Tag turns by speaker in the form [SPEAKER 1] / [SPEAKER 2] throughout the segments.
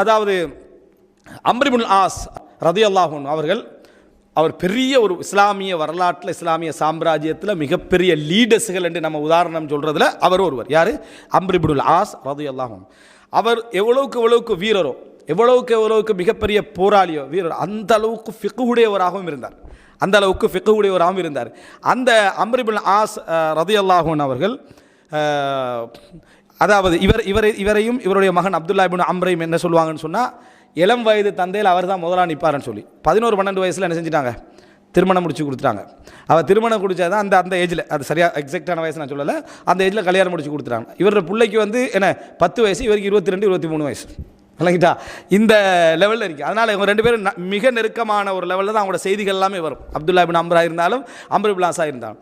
[SPEAKER 1] அதாவது அம்ரிபுல் ஆஸ் ரதி அல்லாஹூன் அவர்கள் அவர் பெரிய ஒரு இஸ்லாமிய வரலாற்றில் இஸ்லாமிய சாம்ராஜ்யத்தில் மிகப்பெரிய லீடர்ஸுகள் என்று நம்ம உதாரணம் சொல்கிறதுல அவர் ஒருவர். யார்? அம்ரிபுல் ஆஸ் ரதி அல்லாஹூன் அவர் எவ்வளவுக்கு எவ்வளவுக்கு வீரரோ எவ்வளவுக்கு எவ்வளவுக்கு மிகப்பெரிய போராளியோ வீரர் அந்த அளவுக்கு ஃபிக்குடையவராகவும் இருந்தார். அந்த அளவுக்கு ஃபிக்குடையவராகவும் இருந்தார். அந்த அம்ரிபுல் ஆஸ் ரதி அல்லாஹூன் அவர்கள் அதாவது இவர் இவரை இவரையும் இவருடைய மகன் அப்துல்லா இபின் அம்ரையும் என்ன சொல்லுவாங்கன்னு சொன்னால் இளம் வயது தந்தையில் அவர் தான் முதலாக நிற்பாருன்னு சொல்லி. பதினோரு பன்னெண்டு வயசில் என்ன செஞ்சிட்டாங்க? திருமணம் முடிச்சு கொடுத்துட்டாங்க. அவள் திருமணம் குடிச்சா தான் அந்த அந்த ஏஜில் அது சரியாக எக்ஸாக்டான வயசு நான் சொல்லலை. அந்த ஏஜில் கல்யாணம் முடிச்சு கொடுத்துட்டாங்க. இவரோட பிள்ளைக்கு வந்து என்ன பத்து வயசு இவருக்கு இருபத்தி ரெண்டு இருபத்தி மூணு வயசு. இல்லைங்கிட்டா இந்த லெவலில் இருக்குது அதனால் இவங்க ரெண்டு பேரும் மிக நெருக்கமான ஒரு லெவலில் தான் அவங்களோட செய்திகள் எல்லாமே வரும். அப்துல்லா பின் அம்ரா இருந்தாலும் அம்ருபிலாஸா இருந்தாலும்.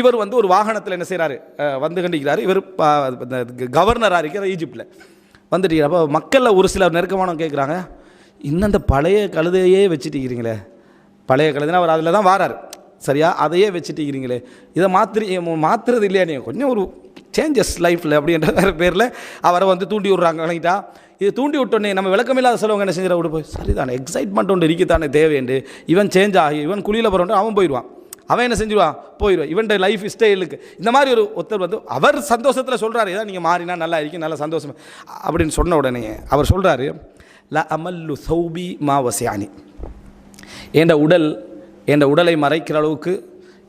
[SPEAKER 1] இவர் வந்து ஒரு வாகனத்தில் என்ன செய்கிறாரு வந்து கண்டிக்கிறாரு. இவர் கவர்னராக இருக்கிற ஈஜிப்டில் வந்துட்டு அப்போ மக்களில் ஒரு சிலர் நெருக்கமானவங்க கேட்குறாங்க இன்னும் அந்த பழைய கழுதையே வச்சுட்டிருக்கிறீங்களே. பழைய கழுதுனா அவர் அதில் தான் வாரார். சரியா? அதையே வச்சுட்டு இருக்கிறீங்களே இதை மாத்திரி மாற்றுறது இல்லையா நீங்கள் கொஞ்சம் ஒரு சேஞ்சஸ் லைஃப்பில் அப்படின்ற பேரில் அவரை வந்து தூண்டி விட்றாங்க விளங்கிட்டா இது தூண்டி விட்டோன்னே நம்ம விளக்கமில்லாத செலவங்க என்ன செஞ்சிட விட்டு போய். சரிதானே எக்ஸைட்மெண்ட் ஒன்று இருக்கத்தானே தேவைண்டு இவன் சேஞ்ச் ஆகி இவன் குழியில் போகிறோன்ட்டு அவன் போயிடுவான். அவன் என்ன செஞ்சிருவான்? போயிடுவான். இவன்ட லைஃப் ஸ்டைலுக்கு இந்த மாதிரி ஒரு ஒருத்தர் வந்து அவர் சந்தோஷத்தில் சொல்கிறாரு ஏதாவது நீங்கள் மாறினா நல்லா இருக்கும் நல்லா சந்தோஷம் அப்படின்னு சொன்ன உடனே அவர் சொல்கிறாரு ல அமல்லு சௌபி மாவசியானி என் உடல் என் உடலை மறைக்கிற அளவுக்கு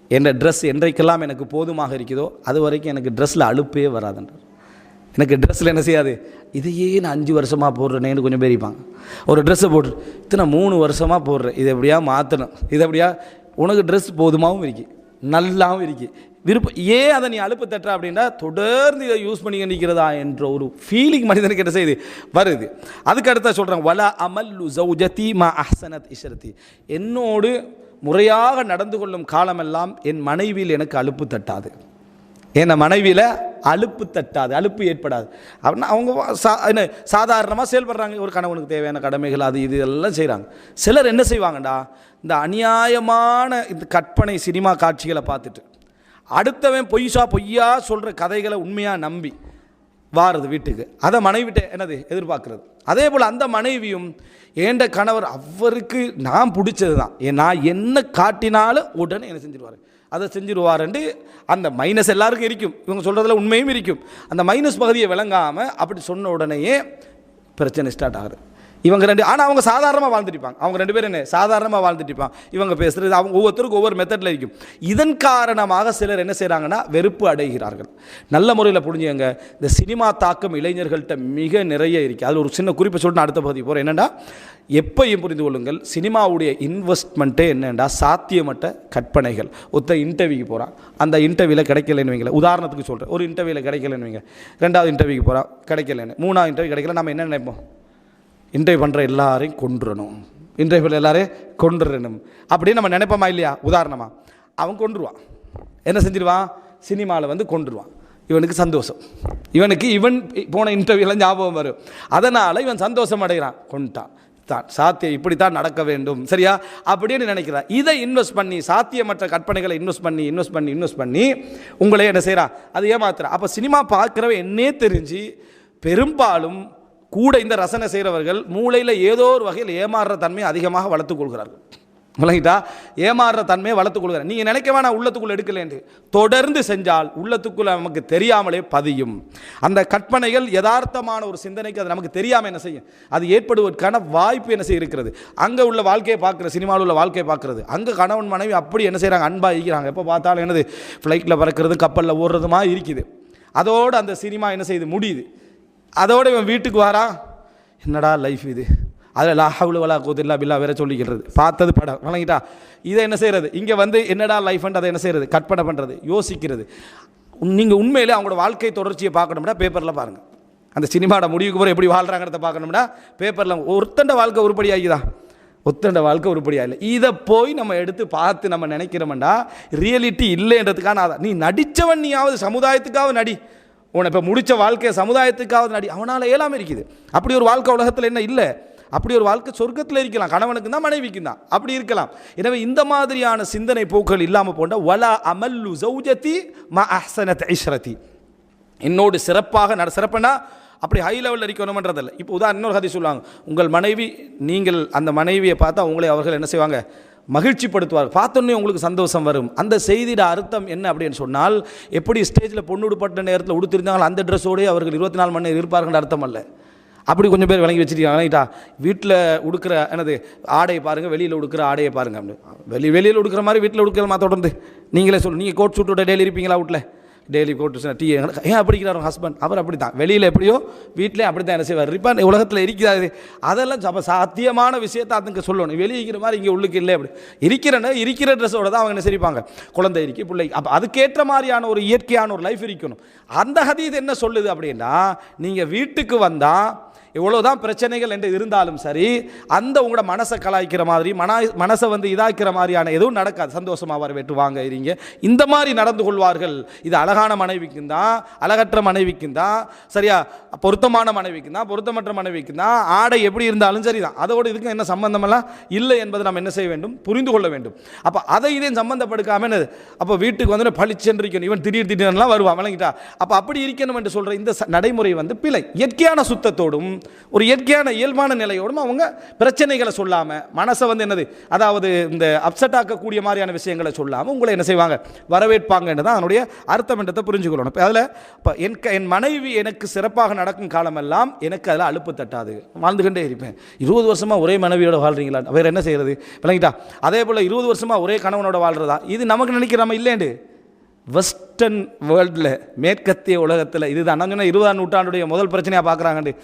[SPEAKER 1] என் ட்ரெஸ் என்றைக்கெல்லாம் எனக்கு போதுமாக இருக்குதோ அது வரைக்கும் எனக்கு ட்ரெஸ்ஸில் அலுப்பே வராதுன்றார் எனக்கு ட்ரெஸ்ஸில் என்ன செய்யாது? இதையே நான் அஞ்சு வருஷமாக போடுறேனேன்னு கொஞ்சம் பேர் இருப்பாங்க. ஒரு ட்ரெஸ்ஸை போட்டு இத்தனை மூணு வருஷமாக போடுறேன். இதை எப்படியா மாற்றணும் இதை எப்படியா? உனக்கு ட்ரெஸ் போதுமாகவும் இருக்கு. நல்லாவும் இருக்கு. விருப்பம் ஏன் அதை நீ அழுப்பு தட்டுற அப்படின்னா தொடர்ந்து இதை யூஸ் பண்ணி நிற்கிறதா என்ற ஒரு ஃபீலிங் மனிதனுக்கு என்ன செய்யுது? வருது. அதுக்கு அடுத்த சொல்கிறாங்க வலா அமல் ஜௌஜதி மா அஹ்சனத் இஷரதி என்னோடு முறையாக நடந்து கொள்ளும் காலமெல்லாம் என் மனைவியில் எனக்கு அலுப்பு தட்டாது. என் மனைவியில் அலுப்பு தட்டாது அலுப்பு ஏற்படாது. அப்படின்னா அவங்க சா என்ன சாதாரணமாக செயல்படுறாங்க. ஒரு கணவனுக்கு தேவையான கடமைகள் அது இது எல்லாம் செய்கிறாங்க சிலர் என்ன செய்வாங்கடா? இந்த அநியாயமான இந்த கற்பனை சினிமா காட்சிகளை பார்த்துட்டு அடுத்தவன் பொய்சா பொய்யா சொல்கிற கதைகளை உண்மையாக நம்பி வாருது வீட்டுக்கு. அதை மனைவிட்ட என்னது? எதிர்பார்க்கறது. அதே போல் அந்த மனைவியும் ஏண்ட கணவர் அவருக்கு நான் பிடிச்சது தான் நான் என்ன காட்டினாலும் உடனே என்ன செஞ்சிருவார்? அதை செஞ்சிருவாருன்ட்டு அந்த மைனஸ் எல்லாருக்கும் இருக்கும். இவங்க சொல்கிறதுல உண்மையும் இருக்கும். அந்த மைனஸ் பகுதியை விளங்காமல் அப்படி சொன்ன உடனேயே பிரச்சனை ஸ்டார்ட் ஆகுது. இவங்க ரெண்டு ஆனால் அவங்க சாதாரணமாக வாழ்ந்துட்டிருப்பாங்க அவங்க ரெண்டு பேரும் என்ன? சாதாரணமாக வாழ்ந்துட்டிருப்பாங்க இவங்க பேசுகிறது அவங்க ஒவ்வொருத்தருக்கும் ஒவ்வொரு மெத்தடில் இருக்கும். இதன் காரணமாக சிலர் என்ன செய்கிறாங்கன்னா வெறுப்பு அடைகிறார்கள். நல்ல முறையில் புரிஞ்சுங்க இந்த சினிமா தாக்கம் இளைஞர்கள்ட்ட மிக நிறைய இருக்குது அதில் ஒரு சின்ன குறிப்பை சொல்லிட்டு நான் அடுத்த பகுதி போகிறேன் என்னென்னா எப்பையும் புரிந்து கொள்ளுங்கள் சினிமாவுடைய இன்வெஸ்ட்மெண்ட்டே என்னென்னா சாத்தியமற்ற கற்பனைகள். ஒருத்தர் இன்டர்வியூக்கு போகிறான் அந்த இன்டர்வியூவில் கிடைக்கலன்னு வைங்களேன். உதாரணத்துக்கு சொல்கிறேன் ஒரு இன்டர்வியூவில் கிடைக்கலன்னு வைங்க. ரெண்டாவது இன்டர்வியூக்கு போகிறான் கிடைக்கலன்னு. மூணாவது இன்டர்வியூ கிடைக்கல. நம்ம என்ன நினைப்போம்? இன்டர்வியூ பண்ணுற எல்லாரையும் கொன்றுணும். பண்ண எல்லாரையும் கொன்றுறணும் அப்படின்னு நம்ம நினைப்போமா இல்லையா? உதாரணமாக அவன் கொண்டுருவான் என்ன செஞ்சிருவான்? சினிமாவில் வந்து கொண்டுருவான் இவனுக்கு சந்தோஷம். இவனுக்கு இவன் போன இன்டர்வியூலாம் ஞாபகம் வரும். அதனால் இவன் சந்தோஷம் அடைகிறான். கொண்டான் தான் சாத்தியம் இப்படித்தான் நடக்க வேண்டும். சரியா? அப்படின்னு நினைக்கிறான். இதை இன்வெஸ்ட் பண்ணி சாத்தியமற்ற கற்பனைகளை இன்வெஸ்ட் பண்ணி இன்வெஸ்ட் பண்ணி இன்வெஸ்ட் பண்ணி உங்களே என்ன செய்கிறான் அது ஏமாத்துறான். அப்போ சினிமா பார்க்குறவன் என்னே தெரிஞ்சு பெரும்பாலும் கூட இந்த ரசனை செய்கிறவர்கள் மூளையில் ஏதோ ஒரு வகையில் ஏமாறுற தன்மையை அதிகமாக வளர்த்துக்கொள்கிறார்கள் விளங்கிட்டா ஏமாறுற தன்மையை வளர்த்துக்கொள்கிறார் நீங்கள் நினைக்க வேணாம் உள்ளத்துக்குள்ளே எடுக்கலேன்னு தொடர்ந்து செஞ்சால் உள்ளத்துக்குள்ளே நமக்கு தெரியாமலே பதியும். அந்த கற்பனைகள் யதார்த்தமான ஒரு சிந்தனைக்கு அது நமக்கு தெரியாமல் என்ன செய்யும்? அது ஏற்படுவதற்கான வாய்ப்பு என்ன செய்ய இருக்கிறது? அங்கே உள்ள வாழ்க்கையை பார்க்குற சினிமாவில் உள்ள வாழ்க்கையை பார்க்குறது. அங்கே கணவன் மனைவி அப்படி என்ன செய்கிறாங்க அன்பாக இருக்கிறாங்க. எப்போ பார்த்தாலும் என்னது? ஃப்ளைட்டில் பறக்கிறது கப்பலில் ஓடுறதுமா இருக்குது. அதோடு அந்த சினிமா என்ன செய்யுது? முடியுது. அதோட இவன் வீட்டுக்கு வாரான் என்னடா லைஃப் இது? அதில் லாஹவுல வலா கோதில்லா பில்லா வேற சொல்லிக்கிறது. பார்த்தது படம். வழங்கிட்டா இதை என்ன செய்கிறது இங்கே வந்து என்னடா லைஃப்ன்ட்டு அதை என்ன செய்கிறது கற்பனை பண்ணுறது யோசிக்கிறது. நீங்கள் உண்மையிலே அவங்களோட வாழ்க்கை தொடர்ச்சியை பார்க்கணும்னா பேப்பரில் பாருங்கள் அந்த சினிமாவோட முடிவுக்கு போகிற எப்படி வாழ்கிறாங்கிறத பார்க்கணும்னா பேப்பரில் ஒருத்தண்ட வாழ்க்கை உருப்படி ஆகிதா ஒத்தண்ட வாழ்க்கை உருப்படியாக இல்லை இதை போய் நம்ம எடுத்து பார்த்து நம்ம நினைக்கிறோம்டா ரியாலிட்டி இல்லைன்றதுக்கான அதான் நீ நடித்தவன் நீயாவது சமுதாயத்துக்காவது நடி. உன்னை இப்போ முடித்த வாழ்க்கையை சமுதாயத்துக்காவது நடி அவனால் ஏழாமல் இருக்குது. அப்படி ஒரு வாழ்க்கை உலகத்தில் என்ன இல்லை? அப்படி ஒரு வாழ்க்கை சொர்க்கத்தில் இருக்கலாம். கணவனுக்கு தான் மனைவிக்கு தான். அப்படி இருக்கலாம். எனவே இந்த மாதிரியான சிந்தனை போக்குகள் இல்லாமல் போன்ற வலா அமல்லு சௌஜதி ம அஹ்சனத் ஐஸ்ரதி என்னோடு சிறப்பாக நட சிறப்புனா? அப்படி ஹை லெவலில் இருக்கணுமன்றதில்லை இப்போ உதாரணம் இன்னொரு கதை சொல்லுவாங்க. உங்கள் மனைவி நீங்கள் அந்த மனைவியை பார்த்தா உங்களை அவர்கள் என்ன செய்வாங்க? மகிழ்ச்சிப்படுத்துவார் பார்த்தோன்னே உங்களுக்கு சந்தோஷம் வரும். அந்த செய்தியோட அர்த்தம் என்ன அப்படின்னு சொன்னால் எப்படி ஸ்டேஜில் பொண்ணு உடுப்பட்ட நேரத்தில் உடுத்திருந்தாங்களோ அந்த ட்ரெஸ்ஸோடய அவர்கள் இருபத்தி நாலு மணி நேரம் இருப்பார்கள் அர்த்தம் அல்ல. அப்படி கொஞ்சம் பேர் விளங்கி வச்சுருக்காங்க. ரைட்டா? வீட்டில் உடுக்கிற என்னது ஆடையை பாருங்கள் வெளியில் உடுக்கிற ஆடையை பாருங்கள் அப்படின்னு. வெளி வெளியில் உடுக்கிற மாதிரி வீட்டில் உடுக்கிற மாதிரி தொடர்ந்து? நீங்களே சொல்லு. நீங்கள் கோட் சூட்டோட டெய்லி இருப்பீங்களா வீட்டில் டெய்லி போட்டு டீ ஏன் அப்படிக்கிறார் ஹஸ்பண்ட் அவர் அப்படி தான் வெளியில் எப்படியோ வீட்டிலே அப்படி தான் என்ன செய்வார். இப்போ உலகத்தில் இருக்கிறாரு. அதெல்லாம் அப்போ சாத்தியமான விஷயத்தை அதுங்க சொல்லணும். வெளியே இருக்கிற மாதிரி இங்கே உள்ளுக்கு இல்லை. அப்படி. இருக்கிறன இருக்கிற ட்ரெஸ்ஸோட தான் அவங்க என்ன சரிப்பாங்க? குழந்தை இருக்கி பிள்ளை. அப்போ அதுக்கேற்ற மாதிரியான ஒரு இயற்கையான ஒரு லைஃப் இருக்கணும். அந்த ஹதீஸ் என்ன சொல்லுது அப்படின்னா நீங்கள் வீட்டுக்கு வந்தால் இவ்வளோதான் பிரச்சனைகள் என்று இருந்தாலும் சரி அந்த உங்களோட மனசை கலாய்க்கிற மாதிரி மன மனசை வந்து இதாக்கிற மாதிரியான எதுவும் நடக்காது. சந்தோஷமாக வெட்டுவாங்க இருங்க. இந்த மாதிரி நடந்து கொள்வார்கள். இது அழகான மனைவிக்கும் தான் அழகற்ற மனைவிக்கும் தான் சரியா? பொருத்தமான மனைவிக்கும் தான் பொருத்தமற்ற மனைவிக்கும் தான் ஆடை எப்படி இருந்தாலும் சரி தான். அதோடு இதுக்கு என்ன சம்பந்தமெல்லாம் இல்லை என்பதை நம்ம என்ன செய்ய வேண்டும்? புரிந்து கொள்ள வேண்டும். அப்போ அதை இதையும் சம்பந்தப்படுக்காம என்னது? அப்போ வீட்டுக்கு வந்து பளிச்சென்றிருக்கணும் இவன் திடீர் திடீர்னுலாம் வருவான். வழங்கிட்டா அப்போ அப்படி இருக்கணும் என்று சொல்கிற இந்த நடைமுறை வந்து பிழை. இயற்கையான சுத்தத்தோடும் ஒரு இயற்கையான இயல்பான நிலையோடும் அவங்க பிரச்சனைகளை சொல்லாமல் மனசை வந்து என்னது அதாவது இந்த அப்செட் ஆக்கக்கூடிய மாதிரியான விஷயங்களை சொல்லாமல் உங்களை என்ன செய்வாங்க? வரவேற்பாங்கன்னு தான் அதனுடைய அர்த்தம் என்றதை புரிஞ்சுக்கொள்ளணும். இப்போ அதில் இப்போ என் க- என் மனைவி எனக்கு சிறப்பாக நடக்கும் காலமெல்லாம் எனக்கு அதில் அலுப்பு தட்டாது. வாழ்ந்துகிட்டே இருப்பேன். இருபது வருஷமாக ஒரே மனைவியோட வாழ்றீங்களா? வேறு என்ன செய்கிறது விளங்கிட்டா? அதே போல் இருபது வருஷமாக ஒரே கணவனோட வாழ்கிறதா இது நமக்கு நினைக்கிறாம இல்லைண்டு வெஸ்டர்ன் வேர்ல்டில் மேற்கத்திய உலகத்தில் இதுதான். நான் இருபதாம் நூற்றாண்டுடைய முதல் பிரச்சனையாக பார்க்குறாங்கண்டு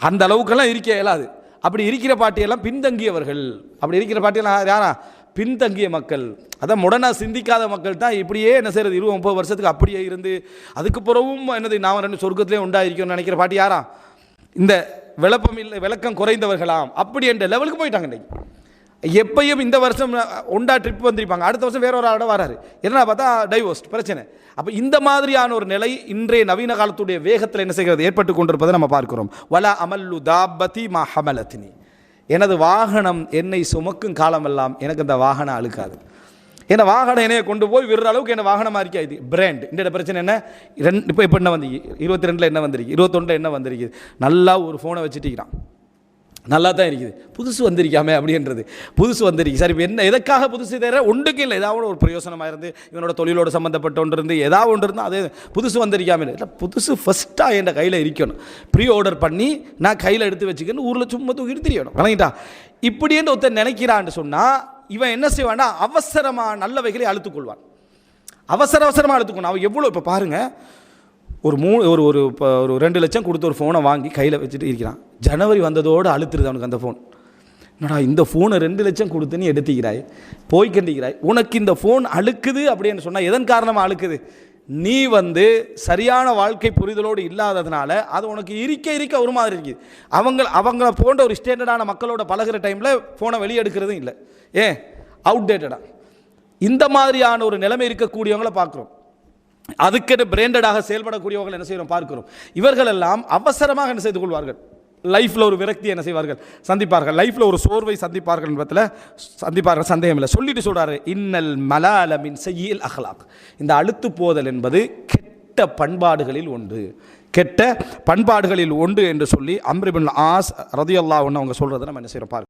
[SPEAKER 1] அந்த அளவுக்கெல்லாம் இருக்க இயலாது. அப்படி இருக்கிற பாட்டியெல்லாம் பின்தங்கியவர்கள். அப்படி இருக்கிற பாட்டியெல்லாம் யாரா பின்தங்கிய மக்கள். அதான் முடனாக சிந்திக்காத மக்கள் தான் இப்படியே என்ன செய்கிறது இருபது முப்பது வருஷத்துக்கு அப்படியே இருந்து அதுக்கு பிறகும் என்னது நான் ரெண்டு சொர்க்கத்திலே உண்டாயிருக்கோம்னு நினைக்கிற பாட்டி யாரா? இந்த விளப்பம் இல்லை விளக்கம் குறைந்தவர்களாம். அப்படி என்ற லெவலுக்கு போயிட்டாங்க இன்றைக்கு எப்பயும் இந்த வருஷம் ஒண்டா ட்ரிப் வந்திருப்பாங்க. அடுத்த வருஷம் வேற ஒரு ஆளோட வராரு. என்ன பார்த்தா டைவோர்ஸ்ட் பிரச்சனை. அப்போ இந்த மாதிரியான ஒரு நிலை இன்றைய நவீன காலத்துடைய வேகத்தில் என்ன செய்கிறது? ஏற்பட்டு கொண்டிருப்பதை நம்ம பார்க்கிறோம். வலா அமல்லு தாபதி மா ஹமலத்தினி. எனது வாகனம் என்னை சுமக்கும் காலமெல்லாம் எனக்கு அந்த வாகனம் அழுக்காது. ஏன்னா வாகனம் என்னைய கொண்டு போய் விடுற அளவுக்கு என்ன வாகனமாக இருக்காது பிராண்ட் இந்த பிரச்சனை என்ன? ரெண்டு இப்போ இப்போ என்ன வந்திருக்கு? இருபத்தி ரெண்டில் என்ன வந்திருக்கு? இருபத்தொன்றில் என்ன வந்திருக்கு? நல்லா ஒரு ஃபோனை வச்சுட்டிக்கிறான் நல்லா தான் இருக்குது. புதுசு வந்திருக்காமே அப்படின்றது. புதுசு வந்திருக்கு. சார் இப்போ என்ன எதுக்காக புதுசு தவிர ஒன்றுக்கு இல்லை. ஏதாவது ஒரு பிரயோசனமாக இருந்து இவனோட தொழிலோட சம்மந்தப்பட்ட ஒன்று இருந்து ஏதாவது ஒன்று இருந்தால் அதே புதுசு வந்திருக்காமல் இல்லை புதுசு ஃபஸ்ட்டாக என் கையில் இருக்கணும். ப்ரீ ஆர்டர் பண்ணி நான் கையில் எடுத்து வச்சுக்கன்னு ஊரில் சும்மா தூக்கி தெரியணும். வணங்கிட்டா இப்படின்னு ஒருத்தன் நினைக்கிறான்னு சொன்னால் இவன் என்ன செய்வான்னா அவசரமாக நல்லவைகளை அழுத்துக்கொள்வான் அவசர அவசரமாக அழுத்துக்கணும் அவன் எவ்வளோ இப்போ பாருங்கள் ஒரு மூணு ஒரு ஒரு இப்போ ஒரு ரெண்டு லட்சம் கொடுத்து ஒரு ஃபோனை வாங்கி கையில் வச்சுட்டு இருக்கிறான். ஜனவரி வந்ததோடு அழுத்துருது அவனுக்கு அந்த ஃபோன் என்னடா இந்த ஃபோனை ரெண்டு லட்சம் கொடுத்து நீ எடுத்துக்கிறாய் போய் கண்டிக்கிறாய். உனக்கு இந்த ஃபோன் அழுக்குது அப்படின்னு சொன்னால் எதன் காரணமாக அழுக்குது? நீ வந்து சரியான வாழ்க்கை புரிதலோடு இல்லாததுனால அது உனக்கு இருக்க இருக்க ஒரு மாதிரி இருக்குது. அவங்க அவங்கள போன்ற ஒரு ஸ்டாண்டர்டான மக்களோட பழகுற டைமில் ஃபோனை வெளியே எடுக்கிறதும் இல்லை. ஏன்? அவுடேட்டடாக இந்த மாதிரியான ஒரு நிலைமை இருக்கக்கூடியவங்கள பார்க்குறோம். அதுக்கென பிராண்டடாக செயல்படக்கூடியவர்கள் என்ன செய்கிறோம் பார்க்கிறோம். இவர்கள் எல்லாம் அவசரமாக என்ன செய்து கொள்வார்கள்? லைஃப்பில் ஒரு விரக்தி என்ன செய்வார்கள்? சந்திப்பார்கள். லைஃப்பில் ஒரு சோர்வை சந்திப்பார்கள் என்பதில் சந்திப்பார்கள். சந்தேகம் இல்லை. சொல்லிட்டு சொல்கிறாரு இன்னல் மலாலமின் செய்யில் அஹ்லாக். இந்த அழுத்து போதல் என்பது கெட்ட பண்பாடுகளில் ஒன்று. கெட்ட பண்பாடுகளில் ஒன்று என்று சொல்லி அம்ரிபின் ஆஸ் ரதியல்லா ஒன்று அவங்க சொல்கிறத நம்ம என்ன செய்கிறோம் பார்க்க